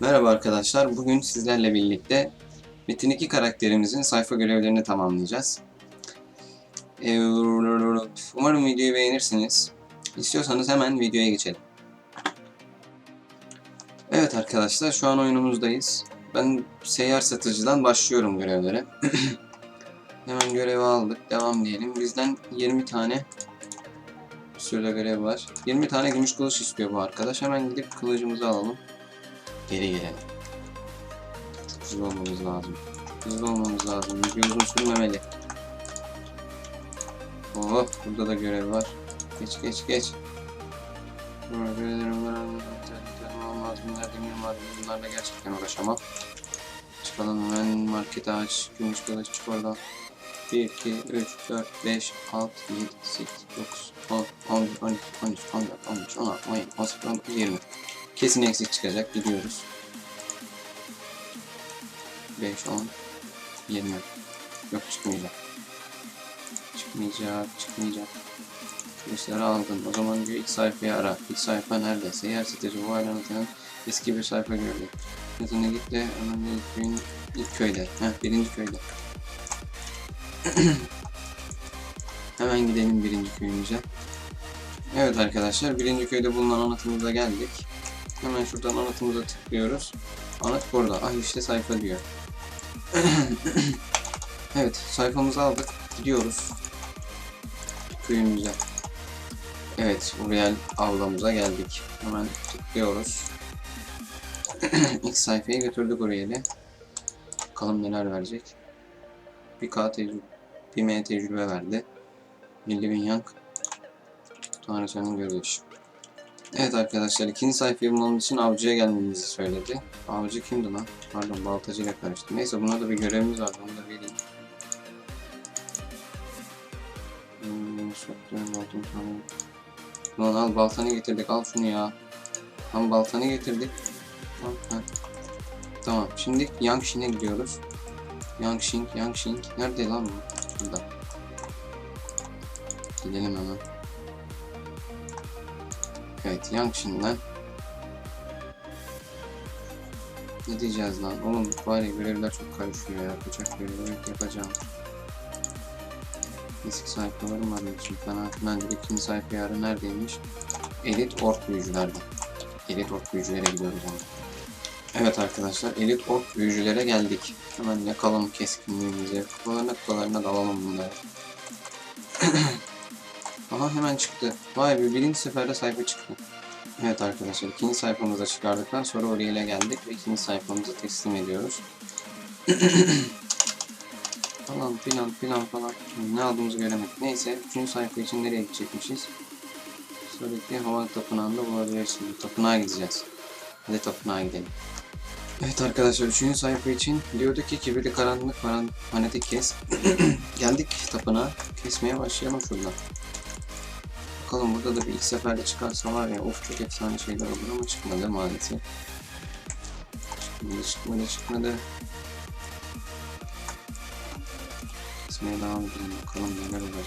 Merhaba arkadaşlar. Bugün sizlerle birlikte Metin 2 karakterimizin sayfa görevlerini tamamlayacağız. Ee, Umarım videoyu beğenirsiniz. İstiyorsanız hemen videoya geçelim. Evet arkadaşlar şu an oyunumuzdayız. Ben seyyar satıcıdan başlıyorum görevlere. hemen görevi aldık. Devam diyelim. Bizden 20 tane süre görev var. 20 tane gümüş kılıç istiyor bu arkadaş. Hemen gidip kılıcımızı alalım. Geri gelelim. Hızlı olmamız lazım. Hızlı olmamız lazım. Video uzun sürmemeli. Oh, burada da görev var. Geç geç geç. Görevlerim var. Lazım. Nerede miyim var? Bunlarla gerçekten uğraşamam. Çıkalım hemen markete aç. Gümüş kılıç çık oradan. 1, 2, 3, 4, 5, 6, 7, 8, 9, 10, 11, 12, 13, 14, 15, 16, 17, 18, 19, 20. Kesin eksik çıkacak. Gidiyoruz. 5, 10, 20. Yok çıkmayacak. Çıkmayacak, çıkmayacak. Kılıçları aldın. O zaman ilk sayfayı ara. İlk sayfa neredeyse. Yer satıcı bu anlatan eski bir sayfa gördük. Yazına git de ilk köyün ilk köyde. Heh, birinci köyde. hemen gidelim birinci köyümüze. Evet arkadaşlar birinci köyde bulunan anıtımıza geldik. Hemen şuradan anıtımıza tıklıyoruz. Anıt burada. Ah işte sayfa diyor. evet sayfamızı aldık. Gidiyoruz. Köyümüze. Evet Uriel avlamıza geldik. Hemen tıklıyoruz. İlk sayfayı götürdük Uriel'e. Bakalım neler verecek. Bir K tecrübe, bir M tecrübe verdi. Milli bin yank. Tanrıçanın görüşü. Evet arkadaşlar ikinci sayfayı bulmamız için avcıya gelmemizi söyledi. Avcı kimdi lan? Pardon baltacı ile karıştı. Neyse buna da bir görevimiz var. Onu da vereyim. Hmm, soktuğum baltamı tamam. Lan al baltanı getirdik al şunu ya. Lan baltanı getirdik. Tamam, tamam şimdi Yangshin'e gidiyoruz. Yangshin, Yangshin. Nerede lan bu? Burada. Gidelim hemen. Evet Yangshin'den Ne diyeceğiz lan? Oğlum bari görevler çok karışıyor ya. Bıçak görevi evet yapacağım. Eski sayfalarım var için falan filan. İkinci sayfa ara neredeymiş? Elit ork büyücülerde. Elit ork büyücülere gidiyoruz ama. Evet arkadaşlar elit ork büyücülere geldik. Hemen yakalım keskinliğimizi. Kafalarına kafalarına dalalım bunları. Aha hemen çıktı. Vay be birinci seferde sayfa çıktı. Evet arkadaşlar ikinci sayfamıza çıkardıktan sonra oraya geldik ve ikinci sayfamızı teslim ediyoruz. falan filan filan falan. Ne aldığımızı göremedik. Neyse üçüncü sayfa için nereye gidecekmişiz? Sonraki hava tapınağında bulabilirsiniz. Tapınağa gideceğiz. Hadi tapınağa gidelim. Evet arkadaşlar üçüncü sayfa için diyordu ki kibirli karanlık falan maneti kes. Geldik tapınağa. Kesmeye başlayalım şuradan. Bakalım burada da bir ilk seferde çıkarsa var ya of çok efsane şeyler olur ama çıkmadı maalesef. Çıkmadı çıkmadı çıkmadı. Kesmeye devam edelim bakalım neler olacak.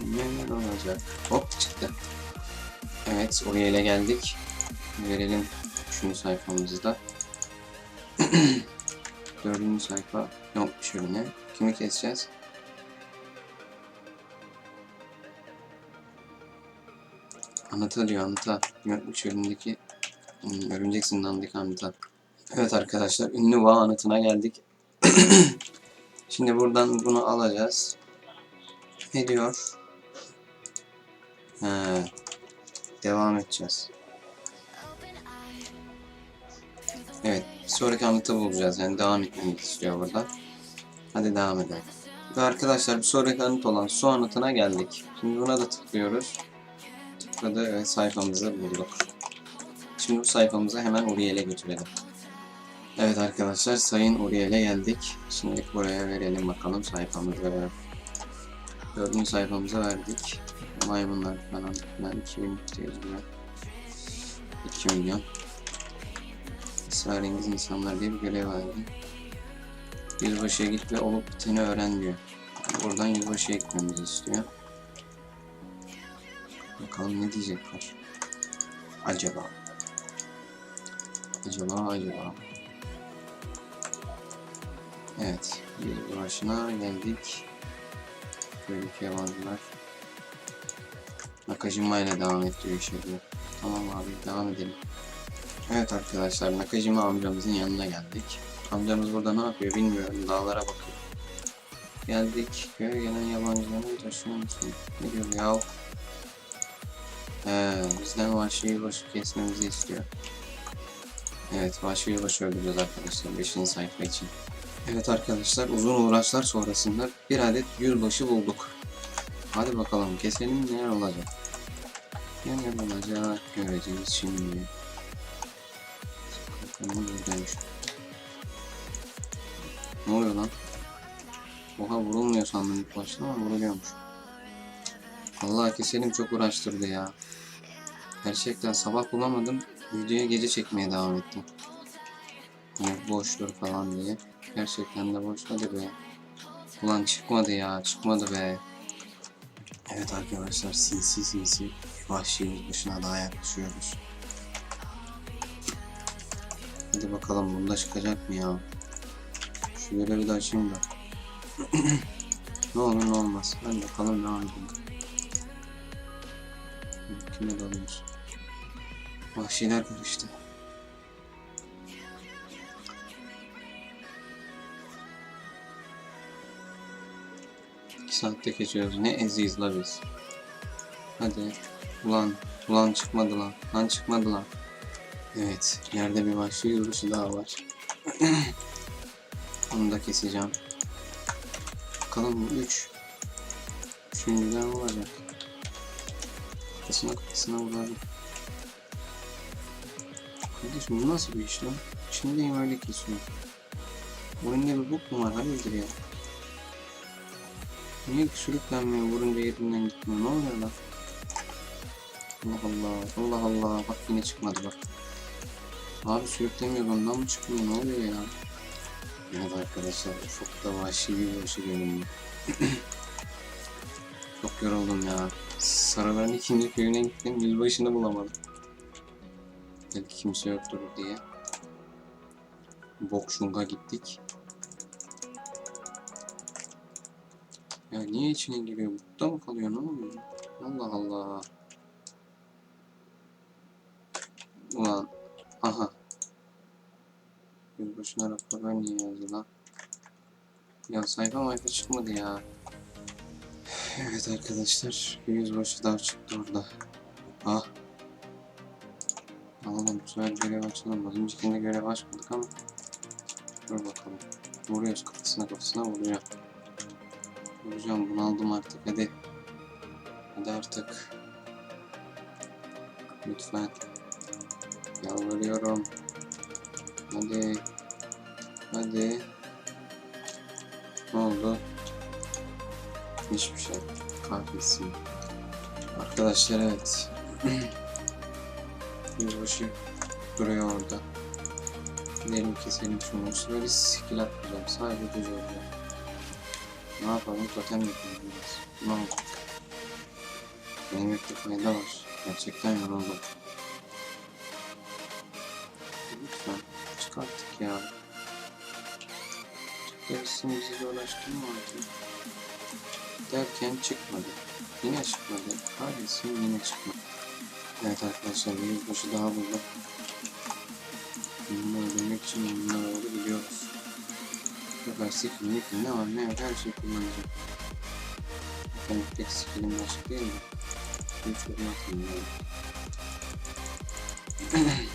Neler olacak. Hop çıktı. Evet oraya ile geldik. Verelim üçüncü sayfamızı da. Dördüncü sayfa yok şöyle. Kimi keseceğiz? Anıta diyor anıta. Yokmuş önündeki hmm, örümcek zindandaki anıta. Evet arkadaşlar ünlü Vağ anıtına geldik. Şimdi buradan bunu alacağız. Ne diyor? He, devam edeceğiz. Evet, sonraki anıtı bulacağız. Yani devam etmemizi istiyor burada. Hadi devam edelim. Ve arkadaşlar bir sonraki anıt olan su anıtına geldik. Şimdi buna da tıklıyoruz. Tıkladı ve sayfamızı bulduk. Şimdi bu sayfamızı hemen Uriel'e götürelim. Evet arkadaşlar Sayın Uriel'e geldik. Şimdi buraya verelim bakalım sayfamızı. Dördüncü sayfamıza verdik. Maymunlar falan filan 2000 tecrübe. 2 milyon. Esrarengiz insanlar diye bir görev vardı. Yüzbaşıya git ve olup biteni öğren diyor. Buradan yüzbaşıya gitmemizi istiyor. Bakalım ne diyecekler. Acaba. Acaba acaba. Evet. Bir başına geldik. Böyle yabancılar. Nakajima ile devam ettiriyor diyor. Tamam abi devam edelim. Evet arkadaşlar Nakajima amcamızın yanına geldik. Amcamız burada ne yapıyor bilmiyorum. Dağlara bakıyor. Geldik. Köye gelen yabancıları taşıyor musun? Ne diyor ya? He, bizden vahşi yılbaşı kesmemizi istiyor. Evet, vahşi yılbaşı öldüreceğiz arkadaşlar 5. sayfa için. Evet arkadaşlar, uzun uğraşlar sonrasında bir adet yüzbaşı bulduk. Hadi bakalım, keselim neler olacak. Neler olacak göreceğiz şimdi. Ne oluyor lan? Oha vurulmuyor sandım ilk başta ama vuruluyormuş. Allah keselim çok uğraştırdı ya. Gerçekten sabah bulamadım. Videoya gece çekmeye devam ettim. Yani boştur falan diye. Gerçekten de boş. Hadi be. Ulan çıkmadı ya. Çıkmadı be. Evet arkadaşlar sinsi sinsi vahşi başına daha yaklaşıyoruz. Hadi bakalım bunda çıkacak mı ya? Şu görevi de açayım da. ne olur ne olmaz. Hadi bakalım ne yapayım. Kime dalıyoruz? Vahşiler karıştı. İki saatte geçiyoruz. Ne eziyiz la biz. Hadi. Ulan. Ulan çıkmadı lan. Lan çıkmadı lan. Evet. Yerde bir vahşi yürüyüşü daha var. Onu da keseceğim. Bakalım bu üç. Üçüncüden olacak. Kafasına kafasına vuralım. Kardeşim bu nasıl bir iş lan? Şimdiyim öyle kesiyor. Oyunda bir bok mu var? Hayırdır ya? Niye sürüklenmiyor vurunca yerinden gitmiyor? Ne oluyor lan? Allah Allah. Allah Allah. Bak yine çıkmadı bak. Abi sürüklemiyor ondan mı çıkmıyor? Ne oluyor ya? Evet arkadaşlar çok da vahşi bir başı görünüyor. çok yoruldum ya. Sarıların ikinci köyüne gittim. Yüzbaşını bulamadım. Belki kimse yoktur diye. Bokşung'a gittik. Ya niye içine giriyor? Burada mı kalıyor? Ne oluyor? Allah Allah. Ulan. Aha. Yüzbaşına rapor ver niye yazdı lan? Ya sayfa mayfa çıkmadı ya. Evet arkadaşlar. Yüzbaşı daha çıktı orada. Ah. Alalım bu görev açılamaz. Öncekinde görev açmadık ama. Dur bakalım. Vuruyoruz kafasına kafasına vuruyor. Vuracağım bunu aldım artık hadi. Hadi artık. Lütfen. Yalvarıyorum. Hadi. Hadi. Ne oldu? Hiçbir şey. Kahretsin. Arkadaşlar evet. Yüzbaşı duruyor orada. Gidelim keselim şunu. Bu sefer hiç skill atmayacağım. Sadece düz olacağım. Ne yapalım? Totem yapalım biraz. Ne olacak? Denemekte fayda var. Gerçekten yoruldum. Lütfen çıkarttık ya. Gerisi bizi zorlaştırma artık. Derken çıkmadı. Yine çıkmadı. Kahretsin yine çıkmadı. Evet arkadaşlar bir yüzbaşı daha bulduk. Bunu öldürmek için onunla doğru gidiyoruz. Bu sefer skill, skill ne var ne yok her şeyi kullanacağım. Ben tek skillim açık değil mi? Hiç vurmasın yani.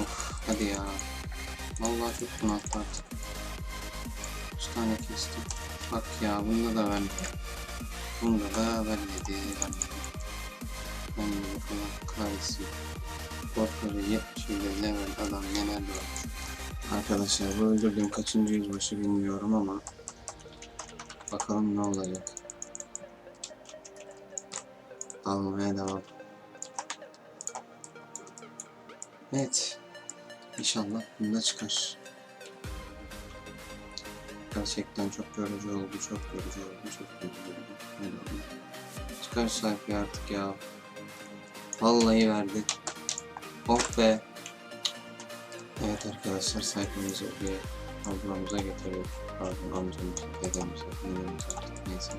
of hadi ya. Vallahi çok bunalttı artık. Üç tane kestim. Bak ya bunda da vermedi. Bunda da vermedi. Vermedi. De bakalım kahretsin. Korkları 70 level adam neler varmış. Arkadaşlar bu öldürdüğüm kaçıncı yüzbaşı bilmiyorum ama bakalım ne olacak. Almaya devam. Evet. İnşallah bunda çıkar. Gerçekten çok yorucu oldu, çok yorucu oldu, çok yorucu oldu. Hadi oğlum. Çıkar sayfayı artık ya. Vallahi verdi. Of be. Evet arkadaşlar sayfamızı buraya ablamıza getirdik. Pardon amcamıza, dedemize, ninemize artık neyse.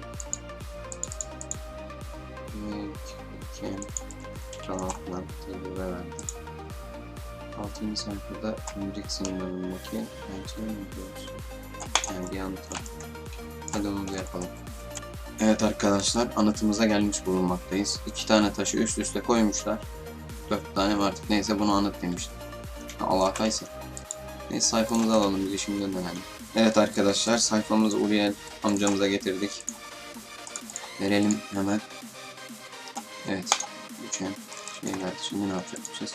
Evet, iken rahatla tecrübe verdi. Altıncı sayfada önceki sınırlarındaki pençeyi mi yapıyoruz? Yani bir anıt var. Hadi onu da yapalım. Evet arkadaşlar anıtımıza gelmiş bulunmaktayız. İki tane taşı üst üste koymuşlar. Dört tane mi artık neyse bunu anıt demiştim. Ha, Alakaysa. Neyse sayfamızı alalım bizi şimdi önerelim. Evet arkadaşlar sayfamızı Uriel amcamıza getirdik. Verelim hemen. Evet. Üçen şeyler şimdi ne yapacakmışız?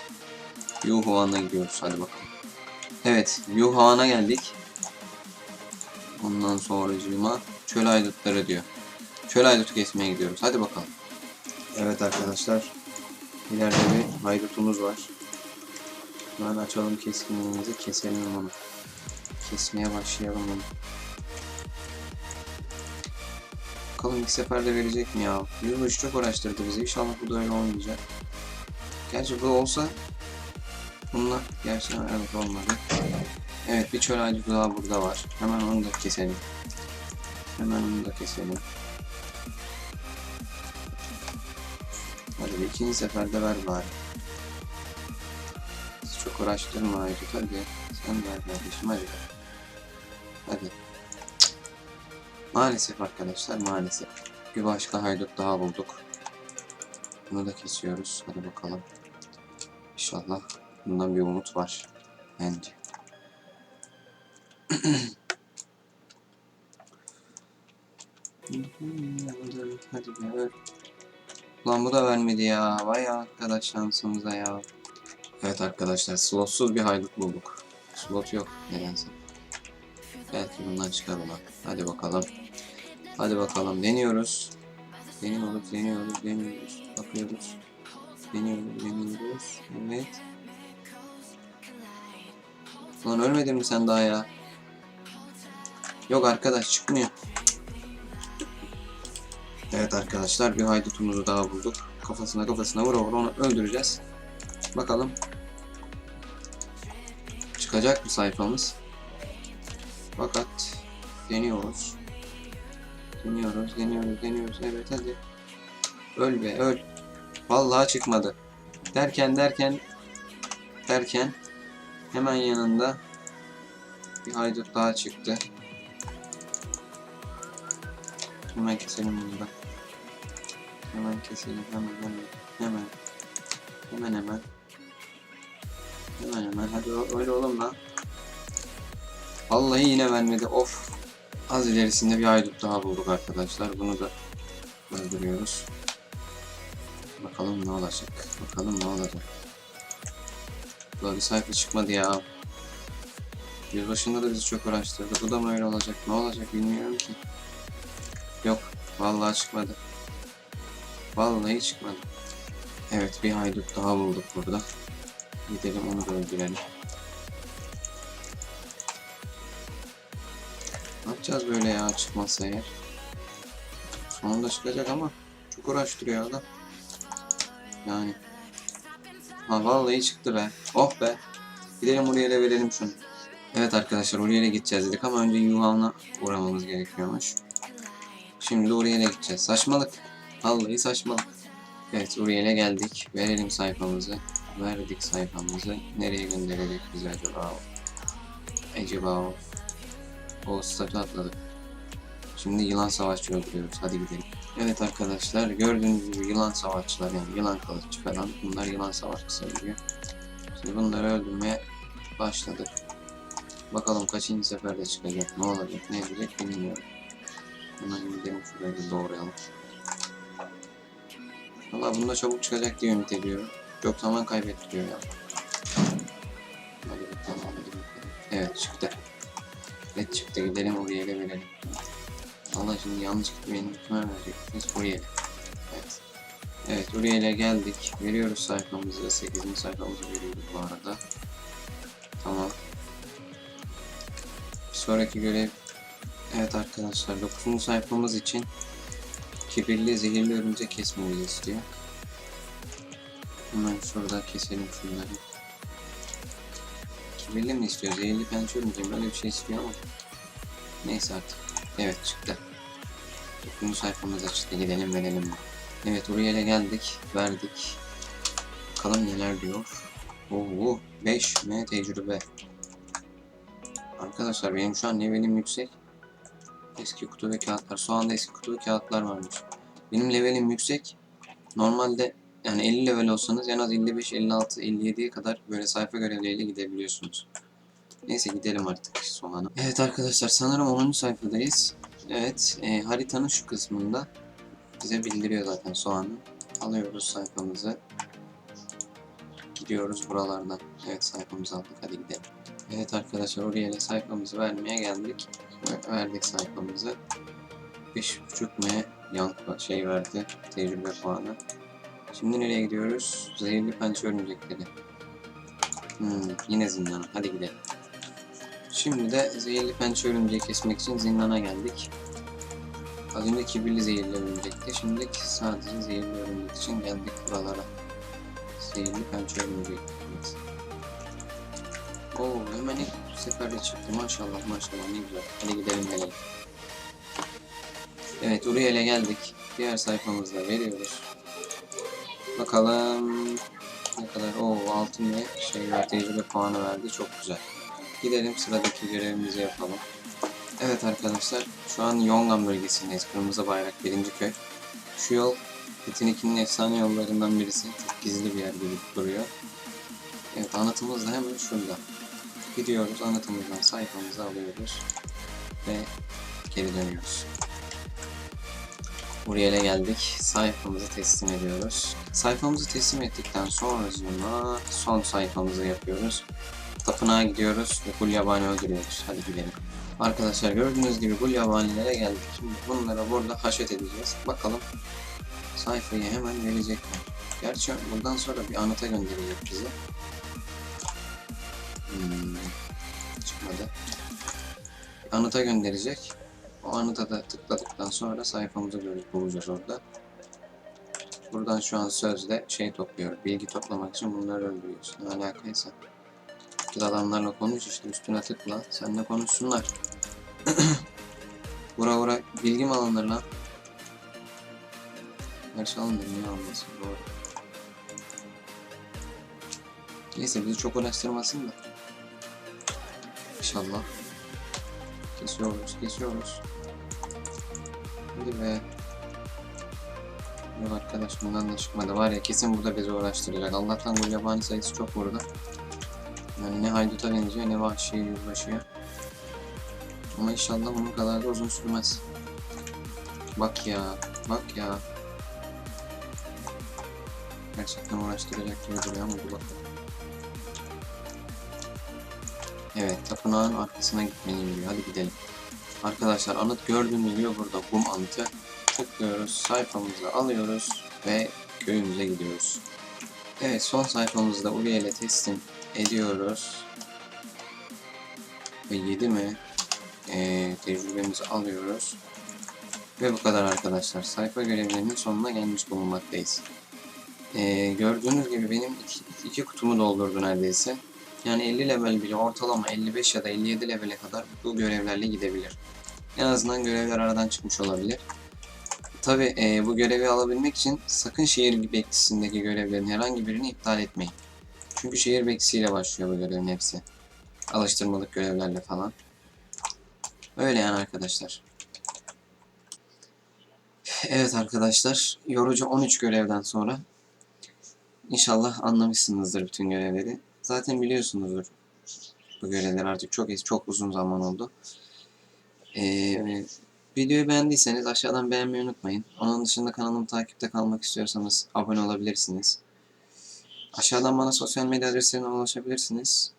Yuhuan'a gidiyoruz hadi bakalım. Evet Yuhuan'a geldik. Ondan sonracığıma çöl aydutları diyor. Çöl haydutu kesmeye gidiyoruz. Hadi bakalım. Evet arkadaşlar. İleride bir haydutumuz var. Hemen açalım keskinliğimizi. Keselim onu. Kesmeye başlayalım onu. Bakalım ilk seferde verecek mi ya? Yılbaşı çok uğraştırdı bizi. İnşallah bu da öyle olmayacak. Gerçi bu olsa bununla gerçi evet olmadı. Evet bir çöl haydutu daha burada var. Hemen onu da keselim. Hemen onu da keselim. Hadi bir ikinci seferde ver bari. Siz çok uğraştırma Aydut hadi. Sen ver kardeşim hadi. Hadi. Maalesef arkadaşlar maalesef. Bir başka haydut daha bulduk. Bunu da kesiyoruz. Hadi bakalım. İnşallah bundan bir umut var. Bence. Hadi be ver. Lan bu da vermedi ya. Vay arkadaş şansımıza ya. Evet arkadaşlar slotsuz bir haydut bulduk. Slot yok nedense. Belki bundan çıkar ulan. Hadi bakalım. Hadi bakalım deniyoruz. Deniyoruz, deniyoruz, deniyoruz. Bakıyoruz. Deniyoruz, deniyoruz. Evet. Lan ölmedin mi sen daha ya? Yok arkadaş çıkmıyor. Evet arkadaşlar bir haydutumuzu daha bulduk. Kafasına kafasına vura vura onu öldüreceğiz. Bakalım. Çıkacak mı sayfamız? Fakat deniyoruz. Deniyoruz, deniyoruz, deniyoruz. Evet hadi. Öl be öl. Vallahi çıkmadı. Derken derken derken hemen yanında bir haydut daha çıktı. Hemen keselim bunu da. Hemen keselim hemen hemen hemen hemen hemen hemen hemen hadi öyle oğlum lan. Vallahi yine vermedi of. Az ilerisinde bir haydut daha bulduk arkadaşlar. Bunu da öldürüyoruz. Bakalım ne olacak. Bakalım ne olacak. Bir sayfa çıkmadı ya. Yüzbaşında da bizi çok uğraştırdı. Bu da mı öyle olacak? Ne olacak bilmiyorum ki. Vallahi çıkmadı. Vallahi çıkmadı. Evet bir haydut daha bulduk burada. Gidelim onu da öldürelim. Ne yapacağız böyle ya çıkmazsa eğer? Sonunda çıkacak ama çok uğraştırıyor adam. Yani. Ha vallahi çıktı be. Oh be. Gidelim da verelim şunu. Evet arkadaşlar oraya gideceğiz dedik ama önce Yuhan'a uğramamız gerekiyormuş. Şimdi oraya gideceğiz. Saçmalık. Vallahi saçmalık. Evet oraya geldik. Verelim sayfamızı. Verdik sayfamızı. Nereye gönderecek bizi acaba? Acaba o. O statü atladık. Şimdi yılan savaşçı öldürüyoruz. Hadi gidelim. Evet arkadaşlar gördüğünüz gibi yılan savaşçılar yani yılan kılıççı falan bunlar yılan savaşçısı oluyor. Şimdi bunları öldürmeye başladık. Bakalım kaçıncı seferde çıkacak, ne olacak, ne edecek bilmiyorum. Hemen gidelim şurayı da doğrayalım. Valla bunda çabuk çıkacak diye ümit ediyorum. Çok zaman kaybettiriyor ya. Hadi bakalım, hadi bakalım. Evet çıktı. Evet çıktı gidelim oraya ele verelim. Allah şimdi yanlış gitmeyin kime vereceksiniz oraya. Evet. Evet oraya geldik. Veriyoruz sayfamızı. 8. sayfamızı veriyoruz bu arada. Tamam. Bir sonraki görev Evet arkadaşlar 9. sayfamız için kibirli zehirli örümcek kesmemizi istiyor. Hemen şurada keselim şunları. Kibirli mi istiyor? Zehirli pençe örümceği böyle bir şey istiyor ama. Neyse artık. Evet çıktı. Dokuzuncu sayfamız açtı. Gidelim verelim. Evet oraya ile geldik. Verdik. Bakalım neler diyor. Oo 5 M tecrübe. Arkadaşlar benim şu an levelim yüksek. Eski kutu ve kağıtlar. Şu anda eski kutu ve kağıtlar varmış. Benim levelim yüksek. Normalde yani 50 level olsanız en az 55, 56, 57'ye kadar böyle sayfa görevleriyle gidebiliyorsunuz. Neyse gidelim artık Soğan'a. Evet arkadaşlar sanırım 10. sayfadayız. Evet e, haritanın şu kısmında bize bildiriyor zaten Soğan'ı. Alıyoruz sayfamızı. Gidiyoruz buralardan. Evet sayfamızı aldık hadi gidelim. Evet arkadaşlar oraya ile sayfamızı vermeye geldik. Ve verdik sayfamızı. 5.5 M yank şey verdi. Tecrübe puanı. Şimdi nereye gidiyoruz? Zehirli pençe örümcekleri. Hmm, yine zindana. Hadi gidelim. Şimdi de zehirli pençe örümceği kesmek için zindana geldik. Az önce kibirli zehirli örümcekti. Şimdi sadece zehirli örümcek için geldik buralara. Zehirli pençe örümceği. Evet. Oo hemen ilk seferde çıktı. Maşallah maşallah ne güzel. Hadi gidelim gelelim. Evet Uriel'e geldik. Diğer sayfamızda veriyoruz. Bakalım ne kadar? Oo altın ve şey tecrübe puanı verdi. Çok güzel. Gidelim sıradaki görevimizi yapalım. Evet arkadaşlar şu an Yongan bölgesindeyiz. Kırmızı bayrak birinci köy. Şu yol Metin 2'nin efsane yollarından birisi. Çok gizli bir yer gibi duruyor. Evet anıtımız da hemen şurada. Gidiyoruz anıtımızdan sayfamızı alıyoruz. Ve geri dönüyoruz. Buraya geldik. Sayfamızı teslim ediyoruz. Sayfamızı teslim ettikten sonra son sayfamızı yapıyoruz. Tapınağa gidiyoruz ve Gulyabani öldürüyoruz. Hadi gidelim. Arkadaşlar gördüğünüz gibi Gulyabanilere geldik. Şimdi bunlara burada haşet edeceğiz. Bakalım sayfayı hemen verecek mi? Gerçi buradan sonra bir anıta gönderecek bizi. Hmm, çıkmadı. Anıta gönderecek. O anıta da tıkladıktan sonra sayfamızı görüp bulacağız orada. Buradan şu an sözde şey topluyor. Bilgi toplamak için bunları öldürüyoruz. Ne alakaysa. Git adamlarla konuş işte üstüne tıkla. Seninle konuşsunlar. Vura vura bilgi mi alınır lan? Gerçi alınır niye almasın doğru. Neyse bizi çok uğraştırmasın da. İnşallah. Kesiyoruz, kesiyoruz. Hadi be. Yok arkadaş bundan da çıkmadı. Var ya kesin burada bizi uğraştıracak. Allah'tan bu yabani sayısı çok burada. Yani ne hayduta benziyor ne vahşi yüzbaşıya. Ama inşallah bunun kadar da uzun sürmez. Bak ya, bak ya. Gerçekten uğraştıracak gibi duruyor ama dur bakalım. Evet, tapınağın arkasına gitmeliyim diyor. Hadi gidelim. Arkadaşlar anıt gördüğünüz gibi burada Bum anıtı. Tıklıyoruz, sayfamızı alıyoruz ve köyümüze gidiyoruz. Evet, son sayfamızda Uriye ile teslim ediyoruz. Ve 7 mi? Ee, tecrübemizi alıyoruz. Ve bu kadar arkadaşlar. Sayfa görevlerinin sonuna gelmiş bulunmaktayız. Ee, gördüğünüz gibi benim iki, iki kutumu doldurdu neredeyse. Yani 50 level bile ortalama 55 ya da 57 levele kadar bu görevlerle gidebilir. En azından görevler aradan çıkmış olabilir. Tabi e, bu görevi alabilmek için sakın şehir bekçisindeki görevlerin herhangi birini iptal etmeyin. Çünkü şehir bekçisiyle başlıyor bu görevin hepsi. Alıştırmalık görevlerle falan. Öyle yani arkadaşlar. Evet arkadaşlar, yorucu 13 görevden sonra inşallah anlamışsınızdır bütün görevleri. Zaten biliyorsunuzdur bu görevler artık çok çok uzun zaman oldu. Ee, videoyu beğendiyseniz aşağıdan beğenmeyi unutmayın. Onun dışında kanalımı takipte kalmak istiyorsanız abone olabilirsiniz. Aşağıdan bana sosyal medya adreslerinden ulaşabilirsiniz.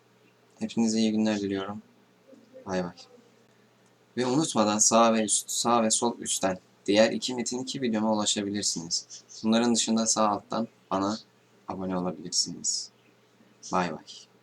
Hepinize iyi günler diliyorum. Bay bay. Ve unutmadan sağ ve üst, sağ ve sol üstten diğer iki metin iki videoma ulaşabilirsiniz. Bunların dışında sağ alttan bana abone olabilirsiniz. Bay bay.